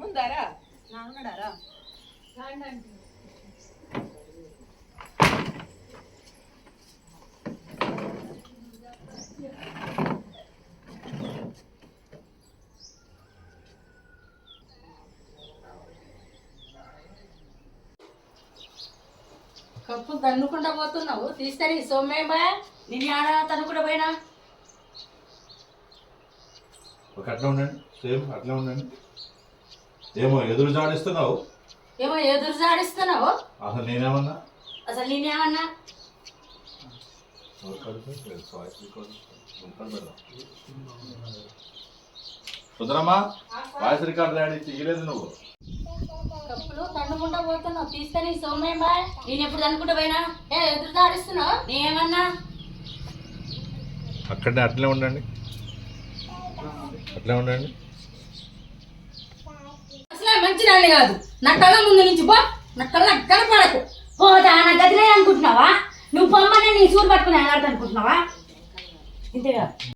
ముందారా? నాన్నడారా cup దన్నుకుంటా పోతున్నావు? తీస్తాను సోమేమా నేను ఆడ తనుకుంటా పోయినా? ఒక అట్లా ఉండండి. సేమ్ అట్లా ఉండండి. ఏమో ఎదురు జాడిస్తున్నావు. ఏమో ఎదురు జాడిస్తున్నావు? అసలు నేనేమన్నా? అసలు నేనేమన్నా? సుందరమ్మా వాయిస్ రికార్డ్ రాయడానికి తీయలేదు నువ్వు. కప్పులు తన్నుకుంటా పోతున్నావు. తీస్తాను సోమేమా నేను ఎప్పుడు తనుకుంటా పోయినా? ఏ ఎదురు జాడిస్తున్నావు? నేనేమన్నా? అక్కడనే అట్లే ఉండండి. అట్లే ఉండండి. అసలే మంచి కాదు. నా కళ్ళ ముందు నుంచి పో నా కళ్ళ కనపడకు పోదా నా గదిలే అనుకుంటున్నావా? నువ్వు పొమ్మనే నీ సూరు పట్టుకుని అనుకుంటున్నావా ఇంతేగా